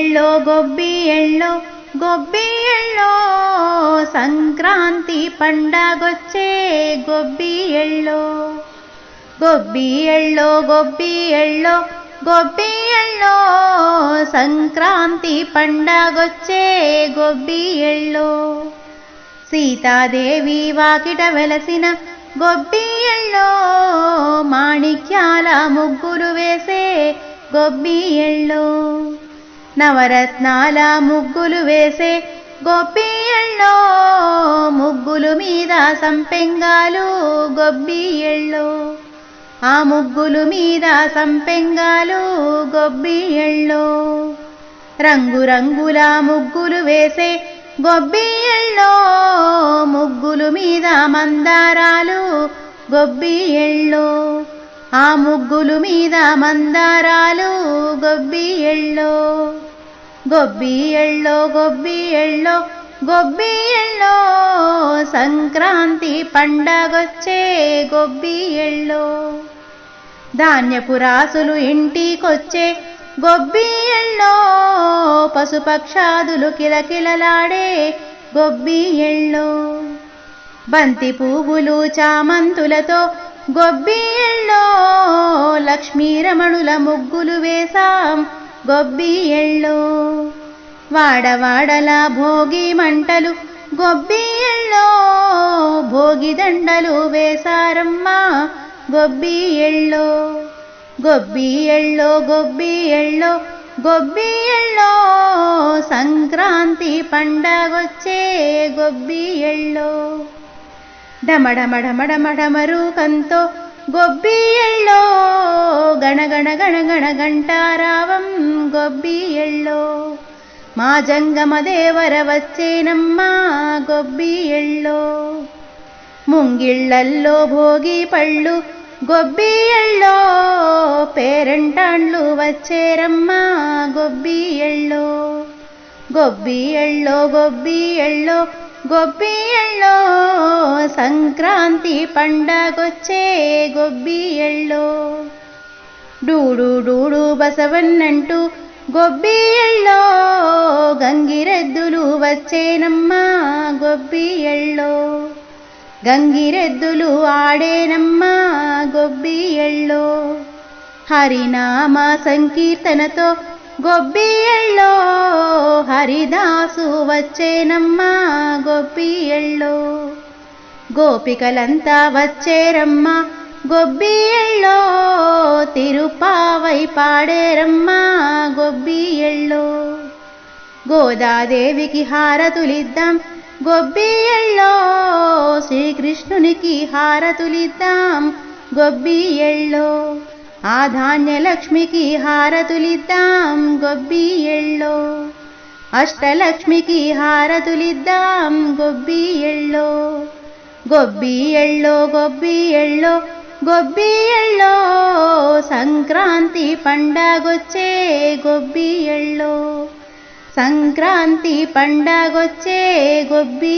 ఎళ్ళో గొబ్బి ఎళ్ళో గొబ్బి ఎళ్ళో సంక్రాంతి పండగొచ్చే గొబ్బి ఎళ్ళో గొబ్బి ఎళ్ళో గొబ్బి ఎళ్ళో గొబ్బి ఎళ్ళో సంక్రాంతి పండగొచ్చే గొబ్బి ఎళ్ళో సీతాదేవి వాకిట వెలసిన గొబ్బి ఎళ్ళో మాణిక్యాల ముగ్గులు వేసే గొబ్బి ఎళ్ళో నవరత్నాల ముగ్గులు వేసే గొబ్బి ఎళ్ళో ముగ్గులు మీద సంపెంగాలు గొబ్బియళ్ళో. ఆ ముగ్గులు మీద సంపెంగాలు గొబ్బి ఎళ్ళో రంగురంగుల ముగ్గులు వేసే గొబ్బి ఎళ్ళో ముగ్గులు మీద మందారాలు గొబ్బియళ్ళో. ఆ ముగ్గులు మీద మందారాలు గొబ్బి ఎళ్ళో గొబ్బి ఎళ్ళో గొబ్బి ఎళ్ళో గొబ్బి ఎళ్ళో. సంక్రాంతి పండగొచ్చే గొబ్బి ఎళ్ళో. ధాన్యపు రాసులు ఇంటికొచ్చే గొబ్బి ఎళ్ళో. పశుపక్షాదులు కిలకిలలాడే గొబ్బి ఎళ్ళో. బంతి పువ్వులు చామంతులతో గొబ్బి ఎళ్ళో. లక్ష్మీరమణుల ముగ్గులు వేశాం గొబ్బి ఎళ్ళో. వాడవాడల భోగి మంటలు గొబ్బి ఎళ్ళో భోగి దండలు వేశారమ్మా. గొబ్బి ఎళ్ళో గొబ్బి ఎళ్ళో ఎళ్ళో ఎళ్ళో సంక్రాంతి పండగొచ్చే గొబ్బి ఎళ్ళో. డమడమడమడమడమరు కంతో గొబ్బి ఎళ్ళో గణగణ గణగణ గంటారావం గొబ్బి ఎళ్ళో. మా జంగమ దేవర వచ్చేనమ్మా గొబ్బి ఎళ్ళో. ముంగిళ్ళల్లో భోగి పళ్ళు గొబ్బి ఎళ్ళో. పేరంటాండ్లు వచ్చేరమ్మా గొబ్బి ఎళ్ళో. గొబ్బి ఎళ్ళో గొబ్బి ఎళ్ళో గొబ్బి ఎళ్ళో. సంక్రాంతి పండగొచ్చే గొబ్బి ఎళ్ళో. డూడు డూడు బసవన్నంటూ గొబ్బియళ్ళో గంగిరెద్దులు వచ్చేనమ్మా గొబ్బి ఎళ్ళో గంగిరెద్దులు ఆడేనమ్మా గొబ్బి ఎళ్ళో హరినామ సంకీర్తనతో గొబ్బి ఎళ్ళో హరిదాసు వచ్చేనమ్మా గొబ్బి ఎళ్ళో గోపికలంతా వచ్చేరమ్మా గొబ్బి ఎళ్ళో తిరుపావై పాడేరమ్మా గొబ్బి గోదాదేవికి హారతులిద్దాం గొబ్బి ఎళ్ళో శ్రీకృష్ణునికి హారతులిద్దాం గొబ్బి ఎళ్ళో ఆ ధాన్యలక్ష్మికి హారతులిద్దాం గొబ్బి ఎళ్ళో అష్టలక్ష్మికి హారతులిద్దాం గొబ్బి ఎళ్ళో గొబ్బి ఎళ్ళో సంక్రాంతి పండగొచ్చే గొబ్బి సంక్రాంతి పండగొచ్చే గొబ్బి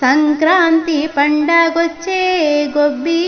సంక్రాంతి పండగొచ్చే గొబ్బి